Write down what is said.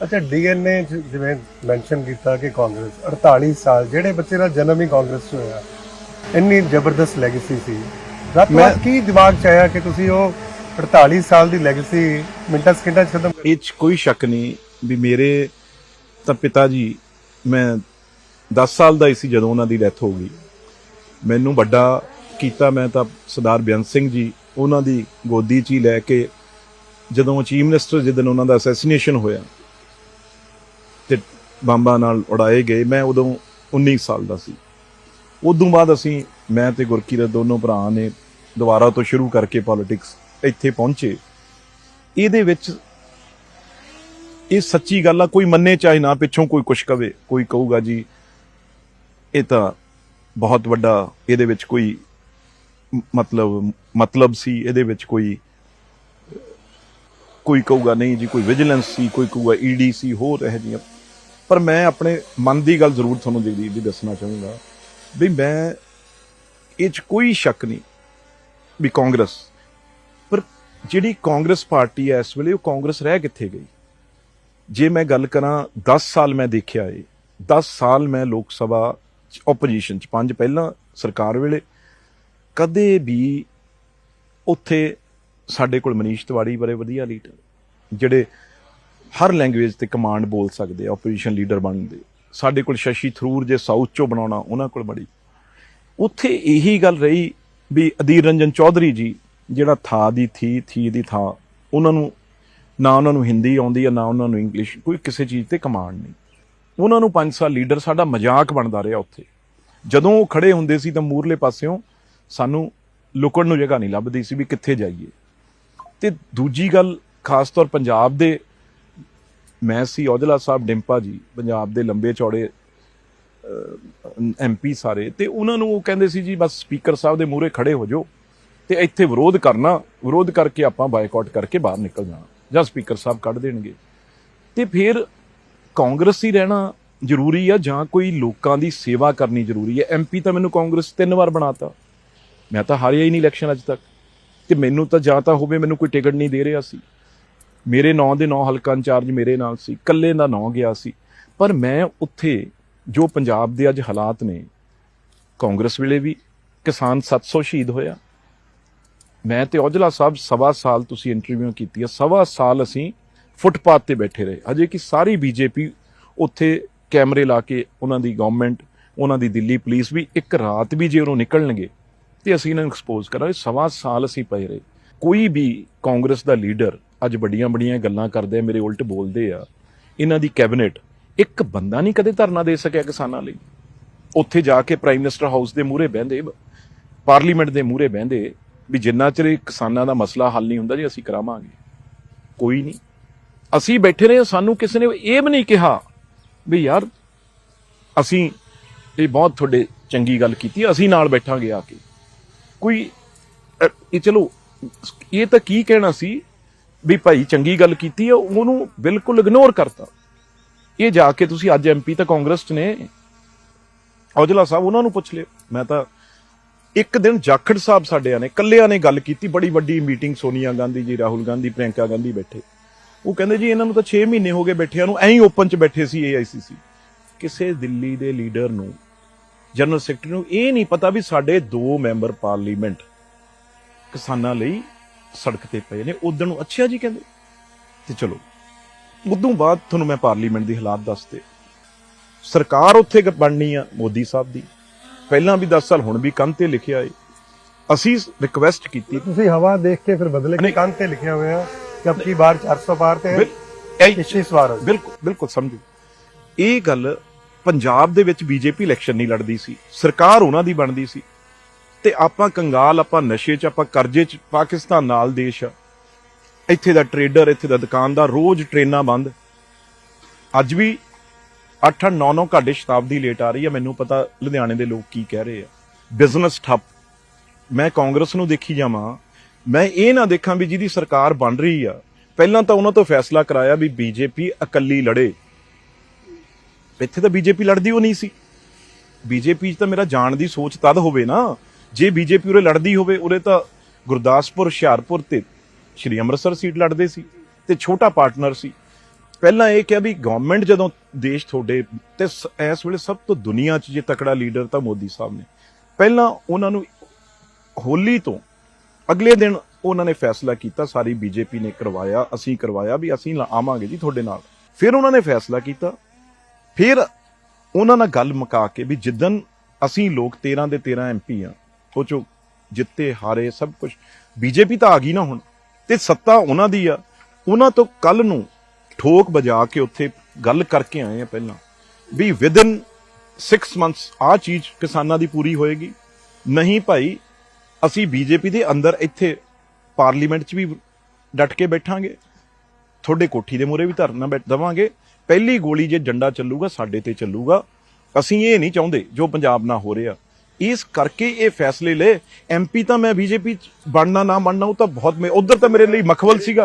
ਅੱਛਾ ਡੀਐਨਏ ਜਿਵੇਂ ਮੈਂਸ਼ਨ ਕੀਤਾ ਕਿ ਕਾਂਗਰਸ 48 ਸਾਲ ਜਿਹੜੇ ਬੱਚੇ ਦਾ ਜਨਮ ਹੀ ਕਾਂਗਰਸ 'ਚ ਹੋਇਆ ਇੰਨੀ ਜ਼ਬਰਦਸਤ ਲੈਗੇਸੀ ਸੀ। ਰਾਤ ਕੀ ਦਿਮਾਗ 'ਚ ਆਇਆ ਕਿ ਤੁਸੀਂ ਉਹ 48 ਸਾਲ ਦੀ ਲੈਗੇਸੀ ਮਿੰਟਾਂ ਸਕਿੰਟਾਂ 'ਚ ਖਤਮ ਇਹ 'ਚ ਕੋਈ ਸ਼ੱਕ ਨਹੀਂ ਵੀ ਮੇਰੇ ਤਾਂ ਪਿਤਾ ਜੀ ਮੈਂ 10 ਸਾਲ ਦਾ ਹੀ ਸੀ ਜਦੋਂ ਉਹਨਾਂ ਦੀ ਡੈਥ ਹੋ ਗਈ। ਮੈਨੂੰ ਵੱਡਾ ਕੀਤਾ ਮੈਂ ਤਾਂ ਸਰਦਾਰ ਬੇਅੰਤ ਸਿੰਘ ਜੀ ਉਹਨਾਂ ਦੀ ਗੋਦੀ 'ਚ ਹੀ ਲੈ ਕੇ ਜਦੋਂ ਚੀਫ ਮਿਨਿਸਟਰ ਜਿੱਦਨ ਉਹਨਾਂ ਦਾ ਅਸੈਸੀਨੇਸ਼ਨ ਹੋਇਆ ਬੰਬਾਂ ਨਾਲ ਉਡਾਏ ਗਏ। ਮੈਂ ਉਦੋਂ 19 ਸਾਲ ਦਾ ਸੀ। ਉਦੋਂ ਬਾਅਦ ਅਸੀਂ, ਮੈਂ ਤੇ ਗੁਰਕੀਰਤ ਦੋਨੋਂ ਭਰਾ ਨੇ ਦੁਬਾਰਾ ਤੋਂ ਸ਼ੁਰੂ ਕਰਕੇ ਪੋਲਿਟਿਕਸ ਇੱਥੇ ਪਹੁੰਚੇ। ਇਹਦੇ ਵਿੱਚ ਇਹ ਸੱਚੀ ਗੱਲ ਆ, ਕੋਈ ਮੰਨੇ ਚਾਹੇ ਨਾ, ਪਿੱਛੋਂ ਕੋਈ ਕੁਛ ਕਵੇ, ਕੋਈ ਕਹੂਗਾ ਜੀ, ਇਹ ਤਾਂ ਬਹੁਤ ਵੱਡਾ ਇਹਦੇ ਵਿੱਚ ਕੋਈ ਮਤਲਬ ਮਤਲਬ ਸੀ, ਇਹਦੇ ਵਿੱਚ ਕੋਈ ਕੋਈ ਕਹੂਗਾ ਨਹੀਂ ਜੀ, ਕੋਈ ਵਿਜੀਲੈਂਸ ਸੀ, ਕੋਈ ਕਹੂਗਾ ਈਡੀ ਸੀ, ਹੋਰ ਇਹ ਜੀਆਂ ਪਰ ਮੈਂ ਆਪਣੇ ਮਨ ਦੀ ਗੱਲ ਜ਼ਰੂਰ ਤੁਹਾਨੂੰ ਜਗਦੀਪ ਜੀ ਦੱਸਣਾ ਚਾਹੂੰਗਾ ਵੀ ਮੈਂ ਇਹ 'ਚ ਕੋਈ ਸ਼ੱਕ ਨਹੀਂ ਵੀ ਕਾਂਗਰਸ, ਪਰ ਜਿਹੜੀ ਕਾਂਗਰਸ ਪਾਰਟੀ ਹੈ ਇਸ ਵੇਲੇ ਉਹ ਕਾਂਗਰਸ ਰਹਿ ਕਿੱਥੇ ਗਈ? ਜੇ ਮੈਂ ਗੱਲ ਕਰਾਂ 10 ਸਾਲ ਮੈਂ ਦੇਖਿਆ ਏ 10 ਸਾਲ ਮੈਂ ਲੋਕ ਸਭਾ ਆਪੋਜੀਸ਼ਨ ਚ, ਪੰਜ ਪਹਿਲਾਂ ਸਰਕਾਰ ਵੇਲੇ, ਕਦੇ ਵੀ ਉੱਥੇ ਸਾਡੇ ਕੋਲ ਮਨੀਸ਼ ਤਿਵਾੜੀ ਬੜੇ ਵਧੀਆ ਲੀਡਰ ਜਿਹੜੇ ਹਰ ਲੈਂਗੁਏਜ ਤੇ ਕਮਾਂਡ ਬੋਲ ਸਕਦੇ ਆ ਆਪੋਜੀਸ਼ਨ ਲੀਡਰ ਬਣਦੇ ਸਾਡੇ ਕੋਲ ਸ਼ਸ਼ੀ ਥਰੂਰ ਜੇ ਸਾਊਥ ਚੋਂ ਬਣਾਉਣਾ, ਉਹਨਾਂ ਕੋਲ ਬੜੀ। ਉੱਥੇ ਇਹੀ ਗੱਲ ਰਹੀ ਵੀ ਅਧੀਰ ਰੰਜਨ ਚੌਧਰੀ ਜੀ, ਜਿਹੜਾ ਥਾ ਦੀ ਥੀ ਥੀ ਦੀ ਥਾ, ਉਹਨਾਂ ਨੂੰ ਨਾ ਉਹਨਾਂ ਨੂੰ ਹਿੰਦੀ ਆਉਂਦੀ ਹੈ ਨਾ ਉਹਨਾਂ ਨੂੰ ਇੰਗਲਿਸ਼ ਕੋਈ ਕਿਸੇ ਚੀਜ਼ ਤੇ ਕਮਾਂਡ ਨਹੀਂ। ਉਹਨਾਂ ਨੂੰ 5 ਸਾਲ ਲੀਡਰ ਸਾਡਾ ਮਜ਼ਾਕ ਬਣਦਾ ਰਿਹਾ ਉੱਥੇ। ਜਦੋਂ ਉਹ ਖੜੇ ਹੁੰਦੇ ਸੀ ਤਾਂ ਮੂਰਲੇ ਪਾਸਿਓਂ ਸਾਨੂੰ ਲੁਕਣ ਨੂੰ ਜਗ੍ਹਾ ਨਹੀਂ ਲੱਭਦੀ ਸੀ ਵੀ ਕਿੱਥੇ ਜਾਈਏ। ਤੇ ਦੂਜੀ ਗੱਲ, ਖਾਸ ਤੌਰ ਪੰਜਾਬ ਦੇ ਮੈਂ ਸੀ ਔਜਲਾ ਸਾਹਿਬ ਡਿੰਪਾ ਜੀ, ਪੰਜਾਬ ਦੇ ਲੰਬੇ ਚੌੜੇ ਐਮਪੀ ਸਾਰੇ, ਤੇ ਉਹਨਾਂ ਨੂੰ ਉਹ ਕਹਿੰਦੇ ਸੀ ਜੀ, ਬਸ ਸਪੀਕਰ ਸਾਹਿਬ ਦੇ ਮੂਹਰੇ ਖੜੇ ਹੋ ਜਾਓ ਤੇ ਇੱਥੇ ਵਿਰੋਧ ਕਰਨਾ, ਵਿਰੋਧ ਕਰਕੇ ਆਪਾਂ ਬਾਈਕਾਟ ਕਰਕੇ ਬਾਹਰ ਨਿਕਲ ਜਾਣਾ, ਜਾਂ ਸਪੀਕਰ ਸਾਹਿਬ ਕੱਢ ਦੇਣਗੇ। ਤੇ ਫਿਰ ਕਾਂਗਰਸੀ ਰਹਿਣਾ ਜ਼ਰੂਰੀ ਆ, ਜਾਂ ਕੋਈ ਲੋਕਾਂ ਦੀ ਸੇਵਾ ਕਰਨੀ ਜ਼ਰੂਰੀ ਹੈ ਐਮਪੀ ਤਾਂ ਮੈਨੂੰ ਕਾਂਗਰਸ ਤਿੰਨ ਵਾਰ ਬਣਾਤਾ। ਮੈਂ ਤਾਂ ਹਾਰਿਆ ਹੀ ਨਹੀਂ ਇਲੈਕਸ਼ਨ ਅੱਜ ਤੱਕ। ਤੇ ਮੈਨੂੰ ਤਾਂ ਜਾਂ ਤਾਂ ਹੋਵੇ ਮੈਨੂੰ ਕੋਈ ਟਿਕਟ ਨਹੀਂ ਦੇ ਰਿਹਾ ਸੀ। ਮੇਰੇ ਨਾਂ ਦੇ ਨਾਂ ਹਲਕਾ ਇੰਚਾਰਜ ਮੇਰੇ ਨਾਲ ਸੀ, ਇਕੱਲੇ ਦਾ ਨਾਂ ਗਿਆ ਸੀ। ਪਰ ਮੈਂ ਉੱਥੇ ਜੋ ਪੰਜਾਬ ਦੇ ਅੱਜ ਹਾਲਾਤ ਨੇ, ਕਾਂਗਰਸ ਵੇਲੇ ਵੀ ਕਿਸਾਨ 700 ਸ਼ਹੀਦ ਹੋਇਆ। ਮੈਂ ਤੇ ਔਜਲਾ ਸਾਹਿਬ ਸਵਾ ਸਾਲ ਤੁਸੀਂ ਇੰਟਰਵਿਊ ਕੀਤੀ ਹੈ ਸਵਾ ਸਾਲ ਅਸੀਂ ਫੁੱਟਪਾਥ ਤੇ ਬੈਠੇ ਰਹੇ। ਅਜੇ ਕਿ ਸਾਰੀ ਬੀਜੇਪੀ ਉੱਥੇ ਕੈਮਰੇ ਲਾ ਕੇ ਉਹਨਾਂ ਦੀ ਗਵਰਨਮੈਂਟ ਉਹਨਾਂ ਦੀ ਦਿੱਲੀ ਪੁਲਿਸ ਵੀ ਇੱਕ ਰਾਤ ਵੀ ਜੇ ਉਹਨੂੰ ਨਿਕਲਣਗੇ ਤੇ ਅਸੀਂ ਇਹਨਾਂ ਨੂੰ ਐਕਸਪੋਜ਼ ਕਰਾਂਗੇ। ਸਵਾ ਸਾਲ ਅਸੀਂ ਪਏ ਰਹੇ। ਕੋਈ ਵੀ ਕਾਂਗਰਸ ਦਾ ਲੀਡਰ ਅੱਜ ਵੱਡੀਆਂ ਵੱਡੀਆਂ ਗੱਲਾਂ ਕਰਦੇ ਆ, ਮੇਰੇ ਉਲਟ ਬੋਲਦੇ ਆ। ਇਹਨਾਂ ਦੀ ਕੈਬਨਿਟ ਇੱਕ ਬੰਦਾ ਨਹੀਂ ਕਦੇ ਧਰਨਾ ਦੇ ਸਕਿਆ ਕਿਸਾਨਾਂ ਲਈ। ਉੱਥੇ ਜਾ ਕੇ ਪ੍ਰਾਈਮ ਮਿਨਿਸਟਰ ਹਾਊਸ ਦੇ ਮੂਹਰੇ ਬਹਿੰਦੇ, ਪਾਰਲੀਮੈਂਟ ਦੇ ਮੂਹਰੇ ਬਹਿੰਦੇ ਵੀ ਜਿੰਨਾ ਚਿਰ ਕਿਸਾਨਾਂ ਦਾ ਮਸਲਾ ਹੱਲ ਨਹੀਂ ਹੁੰਦਾ ਜੀ, ਅਸੀਂ ਕਰਾਵਾਂਗੇ। ਕੋਈ ਨਹੀਂ। ਅਸੀਂ ਬੈਠੇ ਰਹੇ ਸਾਨੂੰ ਕਿਸੇ ਨੇ ਇਹ ਵੀ ਨਹੀਂ ਕਿਹਾ ਵੀ ਯਾਰ ਅਸੀਂ ਇਹ ਬਹੁਤ ਤੁਹਾਡੇ ਚੰਗੀ ਗੱਲ ਕੀਤੀ, ਅਸੀਂ ਨਾਲ ਬੈਠਾਂਗੇ ਆ ਕੇ। ਕੋਈ ਇਹ ਚਲੋ, ਇਹ ਤਾਂ ਕੀ ਕਹਿਣਾ ਸੀ ਵੀ ਭਾਈ ਚੰਗੀ ਗੱਲ ਕੀਤੀ ਹੈ ਉਹਨੂੰ ਬਿਲਕੁਲ ਇਗਨੋਰ ਕਰਤਾ। ਇਹ ਜਾ ਕੇ ਤੁਸੀਂ ਅੱਜ ਐਮਪੀ ਤਾਂ ਕਾਂਗਰਸ ਚ ਨੇ। ਔਜਲਾ ਸਾਹਿਬ, ਉਹਨਾਂ ਨੂੰ ਪੁੱਛ ਲਿਓ। ਮੈਂ ਤਾਂ ਇੱਕ ਦਿਨ ਜਾਖੜ ਸਾਹਿਬ ਸਾਡਿਆਂ ਨੇ ਕੱਲਿਆਂ ਨੇ ਗੱਲ ਕੀਤੀ, ਬੜੀ ਵੱਡੀ ਮੀਟਿੰਗ ਸੋਨੀਆ ਗਾਂਧੀ ਜੀ, ਰਾਹੁਲ ਗਾਂਧੀ, ਪ੍ਰਿਯੰਕਾ ਗਾਂਧੀ ਬੈਠੇ। ਉਹ ਕਹਿੰਦੇ ਜੀ, ਇਹਨਾਂ ਨੂੰ ਤਾਂ 6 ਮਹੀਨੇ ਹੋ ਗਏ ਬੈਠਿਆਂ ਨੂੰ, ਐਂ ਹੀ ਓਪਨ 'ਚ ਬੈਠੇ ਸੀ ਏਆਈਸੀਸੀ ਕਿਸੇ ਦਿੱਲੀ ਦੇ ਲੀਡਰ ਨੂੰ, ਜਨਰਲ ਸੈਕਟਰੀ ਨੂੰ ਇਹ ਨਹੀਂ ਪਤਾ ਵੀ ਸਾਡੇ ਦੋ ਮੈਂਬਰ ਪਾਰਲੀਮੈਂਟ ਕਿਸਾਨਾਂ ਲਈ ਸੜਕ ਤੇ ਪਏ ਨੇ ਉਦੋਂ ਨੂੰ ਅੱਛਾ ਜੀ ਕਹਿੰਦੇ। ਤੇ ਚਲੋ ਉਦੋਂ ਬਾਅਦ ਤੁਹਾਨੂੰ ਮੈਂ ਪਾਰਲੀਮੈਂਟ ਦੀ ਹਾਲਾਤ ਦੱਸਦੇ ਸਰਕਾਰ ਉੱਥੇ ਕ- ਬਣਨੀ ਆ ਮੋਦੀ ਸਾਹਿਬ ਦੀ। ਪਹਿਲਾਂ ਵੀ 10 ਸਾਲ ਹੁਣ ਵੀ ਕੰਨ ਤੇ ਲਿਖਿਆ ਏ। ਅਸੀਂ ਰਿਕਵੈਸਟ ਕੀਤੀ। ਤੁਸੀਂ ਹਵਾ ਦੇਖ ਕੇ ਫਿਰ ਬਦਲੇ ਨਹੀਂ। ਕੰਨ ਤੇ ਲਿਖਿਆ ਹੋਇਆ ਕਿ ਅਬ ਕੀ ਬਾਰ 400 ਪਾਰ ਤੇ ਹੈ ਬਿਲ- ਇਹ- 21 ਵਾਰ ਹੋ ਬਿਲਕੁਲ ਬਿਲਕੁਲ ਸਮਝੋ। ਇਹ ਗੱਲ ਪੰਜਾਬ ਦੇ ਵਿੱਚ ਬੀਜੇਪੀ ਇਲੈਕਸ਼ਨ ਨਹੀਂ ਲੜਦੀ ਸੀ। ਸਰਕਾਰ ਉਹਨਾਂ ਦੀ ਬਣਦੀ ਸੀ। ਤੇ ਆਪਾਂ ਕੰਗਾਲ, ਆਪਾਂ ਨਸ਼ੇ 'ਚ, ਆਪਾਂ ਕਰਜ਼ੇ 'ਚ, ਪਾਕਿਸਤਾਨ ਨਾਲ ਦੇਸ਼ ਆ। ਇੱਥੇ ਦਾ ਟਰੇਡਰ ਇੱਥੇ ਦਾ ਦੁਕਾਨਦਾਰ, ਰੋਜ਼ ਟ੍ਰੇਨਾਂ ਬੰਦ। ਅੱਜ ਵੀ 8-8 9-9 ਘੰਟੇ ਸ਼ਤਾਬਦੀ ਲੇਟ ਆ ਰਹੀ ਹੈ ਮੈਨੂੰ ਪਤਾ ਲੁਧਿਆਣੇ ਦੇ ਲੋਕ ਕੀ ਕਹਿ ਰਹੇ ਆ। ਬਿਜ਼ਨਸ ਠੱਪ। ਮੈਂ ਕਾਂਗਰਸ ਨੂੰ ਦੇਖੀ ਜਾਵਾਂ, ਮੈਂ ਇਹ ਨਾ ਦੇਖਾਂ ਵੀ ਜਿਹਦੀ ਸਰਕਾਰ ਬਣ ਰਹੀ ਆ। ਪਹਿਲਾਂ ਤਾਂ ਉਹਨਾਂ ਤੋਂ ਫੈਸਲਾ ਕਰਾਇਆ ਵੀ ਬੀਜੇਪੀ ਇਕੱਲੀ ਲੜੇ। ਇੱਥੇ ਤਾਂ ਬੀਜੇਪੀ ਲੜਦੀ ਉਹ ਨਹੀਂ ਸੀ। ਬੀਜੇਪੀ 'ਚ ਤਾਂ ਮੇਰਾ ਜਾਣ ਦੀ ਸੋਚ ਤਦ ਹੋਵੇ ਨਾ ਜੇ ਬੀਜੇਪੀ ਉਰੇ ਲੜਦੀ ਹੋਵੇ, ਉਰੇ ਤਾਂ ਗੁਰਦਾਸਪੁਰ, ਹੁਸ਼ਿਆਰਪੁਰ ਤੇ ਸ਼੍ਰੀ ਅੰਮ੍ਰਿਤਸਰ ਸੀਟ ਲੜਦੇ ਸੀ ਤੇ ਛੋਟਾ ਪਾਰਟਨਰ ਸੀ। ਪਹਿਲਾਂ ਇਹ ਕਿਹਾ ਵੀ ਗਵਰਨਮੈਂਟ ਜਦੋਂ ਦੇਸ਼ ਤੁਹਾਡੇ ਤੇ ਸ- ਇਸ ਵੇਲੇ ਸਭ ਤੋਂ ਦੁਨੀਆ 'ਚ ਜੇ ਤਕੜਾ ਲੀਡਰ ਤਾਂ ਮੋਦੀ ਸਾਹਿਬ ਨੇ। ਪਹਿਲਾਂ ਉਹਨਾਂ ਨੂੰ ਹੋਲੀ ਤੋਂ ਅਗਲੇ ਦਿਨ ਉਹਨਾਂ ਨੇ ਫੈਸਲਾ ਕੀਤਾ, ਸਾਰੀ ਬੀਜੇਪੀ ਨੇ ਕਰਵਾਇਆ, ਅਸੀਂ ਕਰਵਾਇਆ ਵੀ ਅਸੀਂ ਲਾ- ਆਵਾਂਗੇ ਜੀ ਤੁਹਾਡੇ ਨਾਲ। ਫਿਰ ਉਹਨਾਂ ਨੇ ਫੈਸਲਾ ਕੀਤਾ। ਫਿਰ ਉਹਨਾਂ ਨਾਲ ਗੱਲ ਮੁਕਾ ਕੇ ਵੀ ਜਿੱਦਨ ਅਸੀਂ ਲੋਕ 13 ਦੇ 13 ਐਮਪੀ ਆ ਉਹ ਚੋਂ ਜਿੱਤੇ, ਹਾਰੇ, ਸਭ ਕੁਝ ਬੀਜੇਪੀ ਤਾਂ ਆ ਗਈ ਨਾ ਹੁਣ, ਤੇ ਸੱਤਾ ਉਹਨਾਂ ਦੀ ਆ। ਉਹਨਾਂ ਤੋਂ ਕੱਲ ਨੂੰ ਠੋਕ ਵਜਾ ਕੇ ਉੱਥੇ ਗੱਲ ਕਰਕੇ ਆਏ ਆ ਪਹਿਲਾਂ, ਵੀ ਵਿਦਨ 6 ਮੰਥਸ ਆ ਚੀਜ਼ ਕਿਸਾਨਾਂ ਦੀ ਪੂਰੀ ਹੋਏਗੀ। ਨਹੀਂ ਭਾਈ, ਅਸੀਂ ਬੀਜੇਪੀ ਦੇ ਅੰਦਰ ਇੱਥੇ ਪਾਰਲੀਮੈਂਟ 'ਚ ਵੀ ਡਟ ਕੇ ਬੈਠਾਂਗੇ। ਤੁਹਾਡੇ ਕੋਠੀ ਦੇ ਮੂਹਰੇ ਵੀ ਧਰਨਾ ਬੈਠ ਦਵਾਂਗੇ। ਪਹਿਲੀ ਗੋਲੀ ਜੇ ਡੰਡਾ ਚੱਲੂਗਾ, ਸਾਡੇ ਤੇ ਚੱਲੂਗਾ। ਅਸੀਂ ਇਹ ਨਹੀਂ ਚਾਹੁੰਦੇ ਜੋ ਪੰਜਾਬ ਨਾਲ ਹੋ ਰਿਹਾ। ਇਸ ਕਰਕੇ ਇਹ ਫੈਸਲੇ ਲਏ। ਐਮਪੀ ਤਾਂ ਮੈਂ ਬੀਜੇਪੀ ਬਣਨਾ ਨਾ ਬਣਨਾ, ਉਹ ਤਾਂ ਬਹੁਤ ਮੈਂ ਉਧਰ ਤਾਂ ਮੇਰੇ ਲਈ ਮਖਵਲ ਸੀਗਾ।